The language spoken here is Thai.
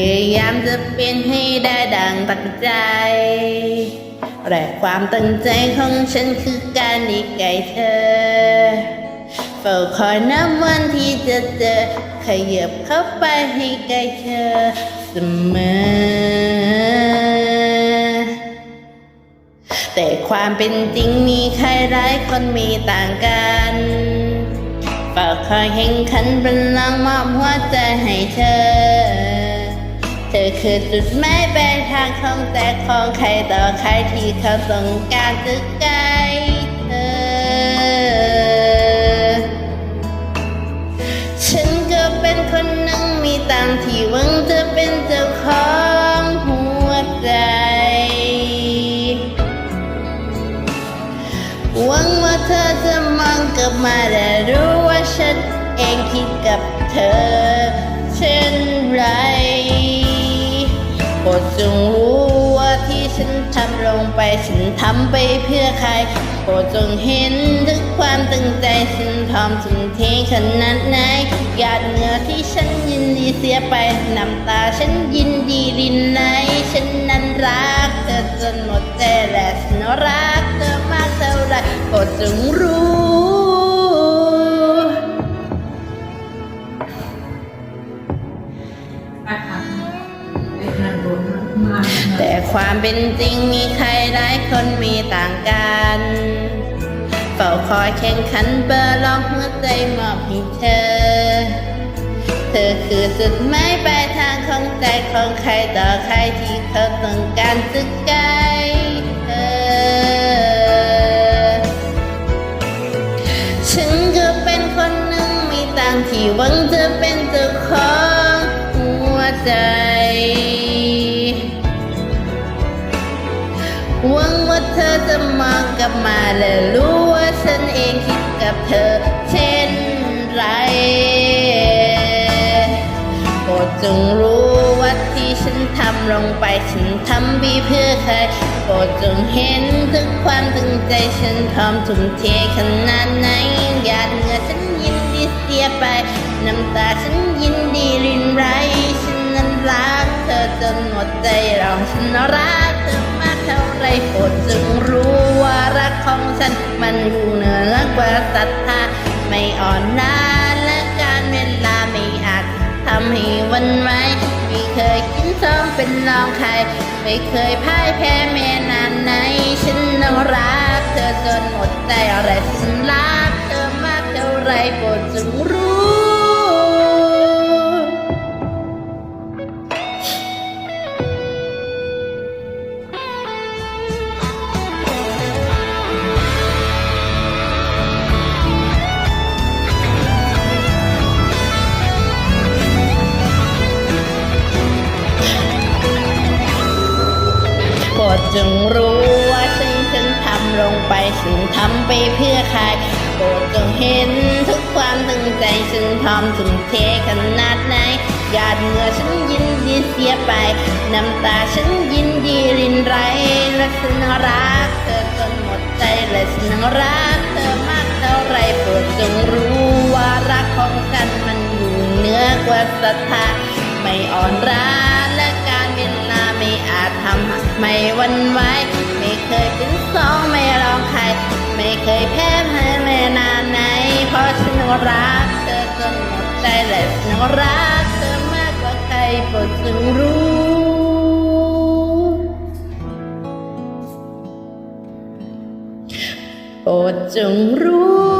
ยายามจะเป็นให้ได้ดังตั้งใจแต่ความตั้งใจของฉันคือการดีไกลเธอ เฝ้าคอยนับวันที่จะเจอ ขยับเข้าไปให้ใกล้เธอเสมอ แต่ความเป็นจริงมีใครหลายคนมีต่างกันเฝ้าคอยแข่งขันเป็นลังมอบหัวใจให้เธอ ธอคือจุดหมายปลายทางของแต่ของใครต่อใครที่เขาต้องการจะใกล้เธอ ฉันก็เป็นคนหนึ่งมีตามที่หวังจะเป็นเจ้าของหัวใจ หวังว่าเธอจะมองกลับมาและรู้ว่าฉันเองคิดกับเธอเช่นไร ปรดจงรู้ว่าที่ฉันทำลงไปฉันทำไปเพื่อใคร โปรดจงเห็นถึงความตั้งใจฉันทอมทุ่มเทขนาดไหนหยาดเหงื่อที่ฉันยินดีเสียไปน้ำตาฉันยินดีรินไหลฉันนั้นรักเธอจนหมดใจและฉันรักเธอมากเท่าไรโปรดจงรู้ แต่ความเป็นจริงมีใครหลายคนมีต่างกันเฝ้าคอยแข่งขันเบอร์ลองหัวใจมอบให้เธอ เธอคือจุดหมายปลายทางของใจของใครต่อใครที่เขาต้องการจะใกล้เธอ ฉันก็เป็นคนหนึ่งไมีต่างที่หวังจะเป็นเจ้าของ กลับมาและรู้ว่าฉันเองคิดกับเธอ เช่นไรโปรดจงรู้ว่าที่ฉันทำลงไปฉันทำบีเพื่อใครโปรดจงเห็นถึงความตั้งใจฉันพร้อมทุ่มเทขนาดไหนหยาดเหงื่อฉันยินดีเสียไป น้ำตาฉันยินดีรินไรฉันนั้นรักเธอจนหมดใจเราฉันรักเธอมากเท่าไรโปรดจง ของฉัน มันอยู่เหนือกว่าศรัทธาไม่อ่อนล้าและการเวลาไม่อาจทำให้วันไหวไม่เคยกินซ้อมเป็นรองใคร ไม่เคยพ่ายแพ้แม่นานไหนฉันนั้นรัก จงรู้ว่าสิ่งฉันทำลงไปฉันทำไปเพื่อใครโปรดจงเห็นทุกความตั้งใจฉันพร้อมทุ่มเทขนาดไหนหยาดเหงื่อฉันยินดีเสียไป น้ำตาฉันยินดีรินไรและฉันรักเธอจนหมดใจและฉันรักเธอมากเท่าไรโปรดจงรู้ว่ารักของฉันมันอยู่เหนือกว่าศรัทธาไม่อ่อนร้า ไม่วันไหวไม่เคยเป็นสองไม่ร้องใคร ไม่เคยแพ้ให้แม่นานไหน เพราะฉันรักเธอจนหมดใจและฉันรักเธอมากกว่าใครโปรดจงรู้โปรดจงรู้